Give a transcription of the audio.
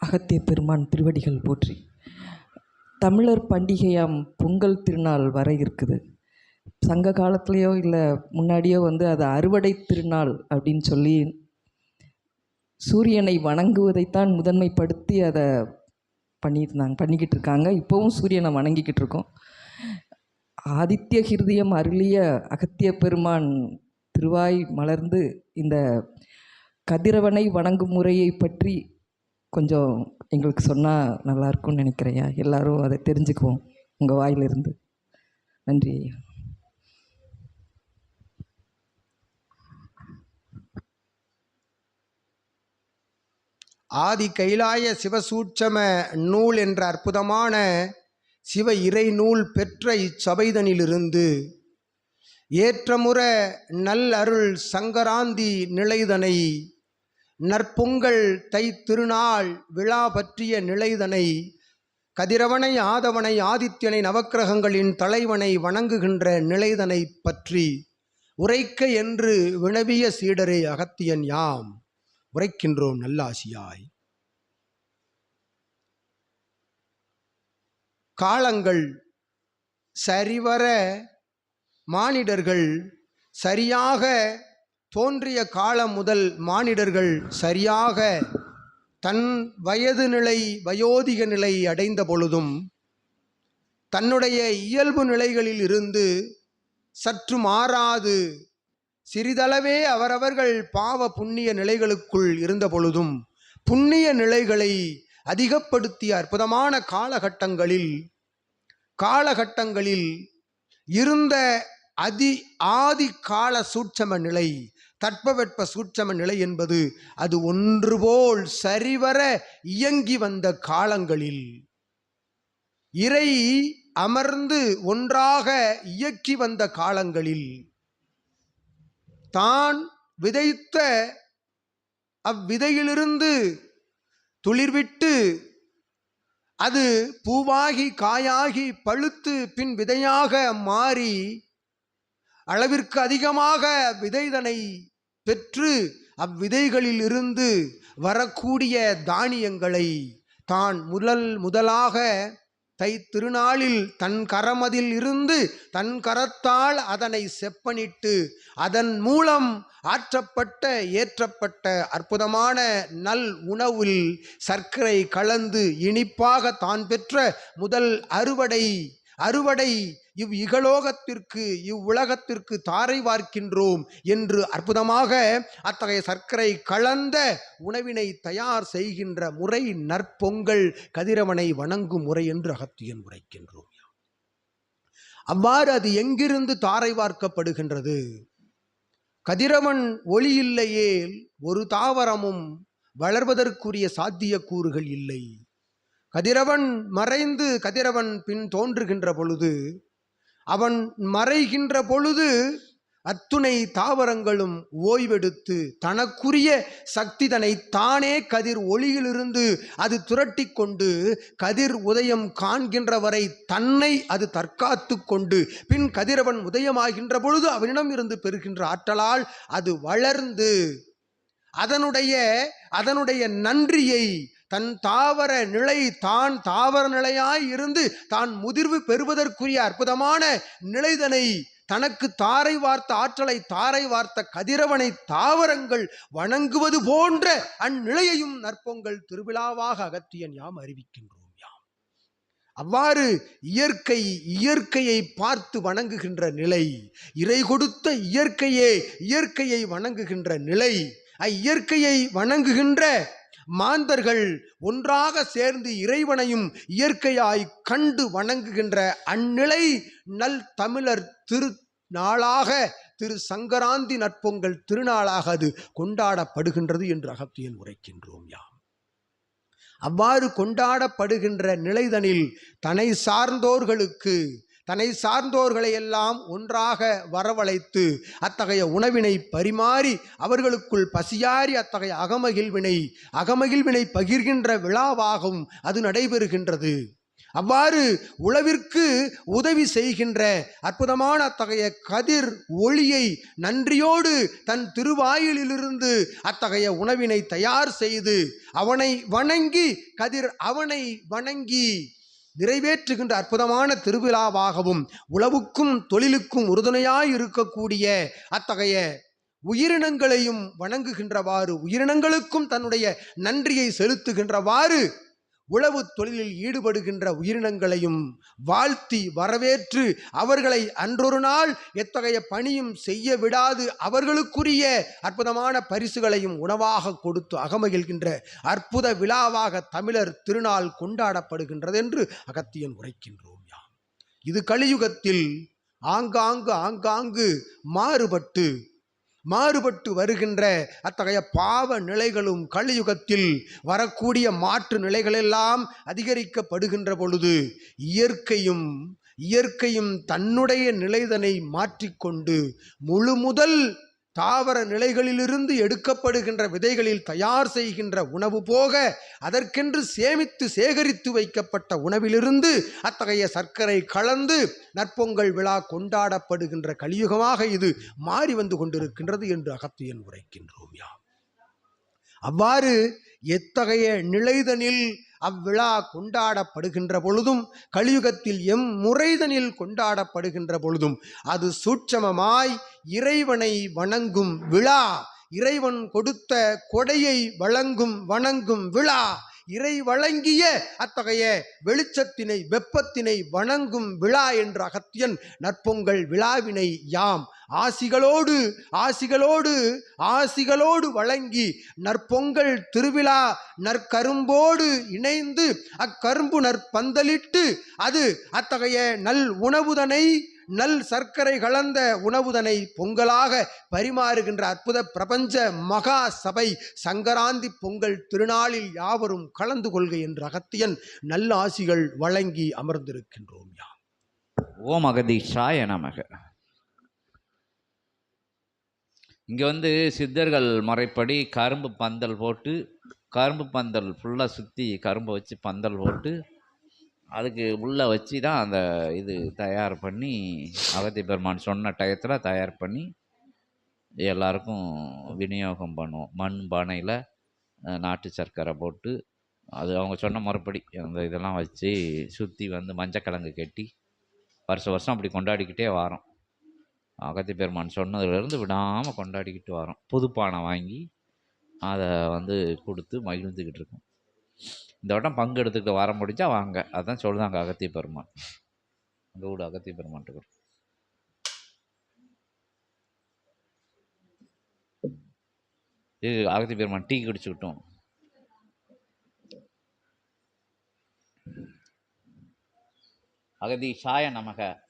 அகத்திய பெருமான் திருவடிகள் போற்றி. தமிழர் பண்டிகையாம் பொங்கல் திருநாள் வர இருக்குது. சங்க காலத்துலேயோ இல்லை முன்னாடியோ வந்து அது அறுவடை திருநாள் அப்படின்னு சொல்லி சூரியனை வணங்குவதைத்தான் முதன்மைப்படுத்தி அதை பண்ணியிருந்தாங்க பண்ணிக்கிட்டு இருக்காங்க. இப்போவும் சூரியனை வணங்கிக்கிட்டு இருக்கோம். ஆதித்ய ஹிருதயம் அருளிய அகத்திய பெருமான் திருவாய் மலர்ந்து இந்த கதிரவனை வணங்கும் முறையை பற்றி கொஞ்சம் எங்களுக்கு சொன்னால் நல்லாயிருக்கும்னு நினைக்கிறையா எல்லாரும் அதை தெரிஞ்சுக்குவோம் உங்கள் வாயிலிருந்து. நன்றி ஐயா. ஆதி கைலாய சிவசூட்சம நூல் என்ற அற்புதமான சிவ இறை நூல் பெற்ற இச்சபைதனிலிருந்து ஏற்றமுற நல் அருள் சங்கராந்தி நிலைதனை நற்பொங்கல் தை திருநாள் விழா பற்றிய நிலைதனை கதிரவனை ஆதவனை ஆதித்யனை நவக்கிரகங்களின் தலைவனை வணங்குகின்ற நிலைதனை பற்றி உரைக்க என்று வினவிய சீடரே அகத்தியன் யாம். உரைக்கின்றோம் நல்லாசியாய். காலங்கள் சரிவர மானிடர்கள் சரியாக தோன்றிய காலம் முதல் மானிடர்கள் சரியாக தன் வயது நிலை வயோதிக நிலை அடைந்த பொழுதும் தன்னுடைய இயல்பு நிலைகளில் இருந்து சற்று மாறாது சிறிதளவே அவரவர்கள் பாவ புண்ணிய நிலைகளுக்குள் இருந்த பொழுதும் புண்ணிய நிலைகளை அதிகப்படுத்திய அற்புதமான காலகட்டங்களில் காலகட்டங்களில் இருந்த அதி ஆதி கால சூட்சம நிலை தட்பவெட்ப சூட்சம நிலை என்பது அது ஒன்றுபோல் சரிவர இயங்கி வந்த காலங்களில். இறை அமர்ந்து ஒன்றாக இயக்கி வந்த காலங்களில். தான் விதைத்த அவ்விதையிலிருந்து துளிர்விட்டு அது பூவாகி காயாகி பழுத்து பின் விதையாக மாறி அளவிற்கு அதிகமாக விதைதனை பெற்று அவ்விதைகளில் இருந்து வரக்கூடிய தானியங்களை தான் முதல் முதலாக தை திருநாளில் தன் கரமதில் இருந்து தன் கரத்தால் அதனை செப்பனிட்டு அதன் மூலம் ஆற்றப்பட்ட ஏற்றப்பட்ட அற்புதமான நல் உணவில் சர்க்கரை கலந்து இனிப்பாக தான் பெற்ற முதல் அறுவடை அறுவடை இவ் இகலோகத்திற்கு இவ்வுலகத்திற்கு தாரை வார்க்கின்றோம் என்று அற்புதமாக அத்தகைய சர்க்கரை கலந்த உணவினை தயார் செய்கின்ற முறை நற்பொங்கல் கதிரவனை வணங்கும் முறை என்று அகத்தியன் உரைக்கின்றோம். அவ்வாறு அது எங்கிருந்து தாரை வார்க்கப்படுகின்றது? கதிரவன் ஒளி இல்லையேல் ஒரு தாவரமும் வளர்வதற்குரிய சாத்தியக்கூறுகள் இல்லை. கதிரவன் மறைந்து கதிரவன் பின் தோன்றுகின்ற பொழுது அவன் மறைகின்ற பொழுது அத்துணை தாவரங்களும் ஓய்வெடுத்து தனக்குரிய சக்திதனை தானே கதிர் ஒளியிலிருந்து அது துரட்டி கொண்டு கதிர் உதயம் காண்கின்ற வரை தன்னை அது தற்காத்து கொண்டு பின் கதிரவன் உதயமாகின்ற பொழுது அவனிடம் இருந்து பெறுகின்ற ஆற்றலால் அது வளர்ந்து அதனுடைய அதனுடைய நன்றியை தன் தாவர நிலை தான் தாவர நிலையாய் இருந்து தான் முதிர்வு பெறுவதற்குரிய அற்புதமான நிலைதனை தனக்கு தாரை வார்த்த ஆற்றலை தாரை வார்த்த கதிரவனை தாவரங்கள் வணங்குவது போன்ற அந்நிலையையும் நற்பொங்கல் திருவிழாவாக அகத்தியன் யாம் அறிவிக்கின்றோம் யாம். அவ்வாறு இயற்கை இயற்கையை பார்த்து வணங்குகின்ற நிலை இறை கொடுத்த இயற்கையே இயற்கையை வணங்குகின்ற நிலை இயற்கையை வணங்குகின்ற மாந்தர்கள் ஒன்றாக சேர்ந்து இறைவனையும் இயற்கையாய் கண்டு வணங்குகின்ற அந்நிலை நல் தமிழர் திரு நாளாக திரு சங்கராந்தி நட்பொங்கல் திருநாளாக அது கொண்டாடப்படுகின்றது என்று அகத்தியன் உரைக்கின்றோம் யாம். அவ்வாறு கொண்டாடப்படுகின்ற நிலைதனில் தன்னை சார்ந்தோர்களுக்கு தன்னை சார்ந்தோர்களை எல்லாம் ஒன்றாக வரவழைத்து அத்தகைய உணவினை பரிமாறி அவர்களுக்குள் பசியாரி அத்தகைய அகமகிழ்வினை அகமகிழ்வினை பகிர்கின்ற விழாவாகவும் அது நடைபெறுகின்றது. அவ்வாறு உழவிற்கு உதவி செய்கின்ற அற்புதமான அத்தகைய கதிர் ஒளியை நன்றியோடு தன் திருவாயிலிருந்து அத்தகைய உணவினை தயார் செய்து அவனை வணங்கி கதிர் அவனை வணங்கி நிறைவேற்றுகின்ற அற்புதமான திருவிழாவாகவும் உழவுக்கும் தொழிலுக்கும் உறுதுணையாய் இருக்கக்கூடிய அத்தகைய உயிரினங்களையும் வணங்குகின்றவாறு உயிரினங்களுக்கும் தன்னுடைய நன்றியை செலுத்துகின்றவாறு உழவு தொழிலில் ஈடுபடுகின்ற உயிரினங்களையும் வாழ்த்தி வரவேற்று அவர்களை அன்றொரு நாள் எத்தகைய பணியும் செய்ய விடாது அவர்களுக்குரிய அற்புதமான பரிசுகளையும் உணவாக கொடுத்து அகமகிழ்கின்ற அற்புத விழாவாக தமிழர் திருநாள் கொண்டாடப்படுகின்றது என்று அகத்தியன் உரைக்கின்றோம் யாம். இது கலியுகத்தில் ஆங்காங்கு ஆங்காங்கு மாறுபட்டு மாறுபட்டு வருகின்ற அத்தகைய பாவ நிலைகளும் கலியுகத்தில் வரக்கூடிய மாற்று நிலைகளெல்லாம் அதிகரிக்கப்படுகின்ற பொழுது இயற்கையும் இயற்கையும் தன்னுடைய நிலைதனை மாற்றிக்கொண்டு முழு முதல் தாவர நிலைகளிலிருந்து எடுக்கப்படுகின்ற விதைகளில் தயார் செய்கின்ற உணவு போக அதற்கென்று சேமித்து சேகரித்து வைக்கப்பட்ட உணவிலிருந்து அத்தகைய சர்க்கரை கலந்து நற்பொங்கல் விழா கொண்டாடப்படுகின்ற கலியுகமாக இது மாறி வந்து கொண்டிருக்கின்றது என்று அகத்தியன் உரைக்கின்றோம் யா அவ்வாறு எத்தகைய நிலைதனில் அவ்விழா கொண்டாடப்படுகின்ற பொழுதும் கலியுகத்தில் எம் முறைதனில் கொண்டாடப்படுகின்ற பொழுதும் அது சூட்சமமாய் இறைவனை வணங்கும் விழா. இறைவன் கொடுத்த கொடையை வழங்கும் வணங்கும் விழா. இறை வழங்கிய அத்தகைய வெளிச்சத்தினை வெப்பத்தினை வணங்கும் விழா என்ற அகத்தியன் நற்பொங்கல் விழாவினை யாம். ஆசிகளோடு ஆசிகளோடு ஆசிகளோடு வழங்கி நற்பொங்கல் திருவிழா நற்கரும்போடு இணைந்து அக்கரும்பு நற்பந்தலிட்டு அது அத்தகைய நல் உணவுதனை நல் சர்க்கரை கலந்த உணவுதனை பொங்கலாக பரிமாறுகின்ற அற்புத பிரபஞ்ச மகா சபை சங்கராந்தி பொங்கல் திருநாளில் யாவரும் கலந்து கொள்கை என்ற அகத்தியன் நல்ல ஆசிகள் வழங்கி அமர்ந்திருக்கின்றோம் யா ஓம் அகதீஷாய நமக. இங்கே வந்து சித்தர்கள் முறைப்படி கரும்பு பந்தல் போட்டு கரும்பு பந்தல் ஃபுல்லாக சுற்றி கரும்பை வச்சு பந்தல் போட்டு அதுக்கு உள்ளே வச்சு தான் அந்த இது தயார் பண்ணி அகத்தி பெருமான் சொன்ன டயத்தில் தயார் பண்ணி எல்லாருக்கும் விநியோகம் பண்ணுவோம். மண் பானையில் நாட்டு சர்க்கரை போட்டு அது அவங்க சொன்ன முறைப்படி அந்த இதெல்லாம் வச்சு சுற்றி வந்து மஞ்சக்கிழங்கு கட்டி வருஷம் வருஷம் அப்படி கொண்டாடிக்கிட்டே வரோம். அகத்தி பெருமான் சொன்னதுலேருந்து விடாமல் கொண்டாடிக்கிட்டு வரோம். புதுப்பானை வாங்கி அதை வந்து கொடுத்து மகிழ்ந்துக்கிட்டு இருக்கோம். இந்த வட்டம் பங்கு எடுத்துக்கிட்டு வர முடிஞ்சால் வாங்க. அதான் சொல்லுதாங்க அகத்திய பெருமான். அந்த வீடு அகத்திய பெருமான் இது அகத்திய பெருமான் டீ குடிச்சுக்கிட்டோம். சாய நமக.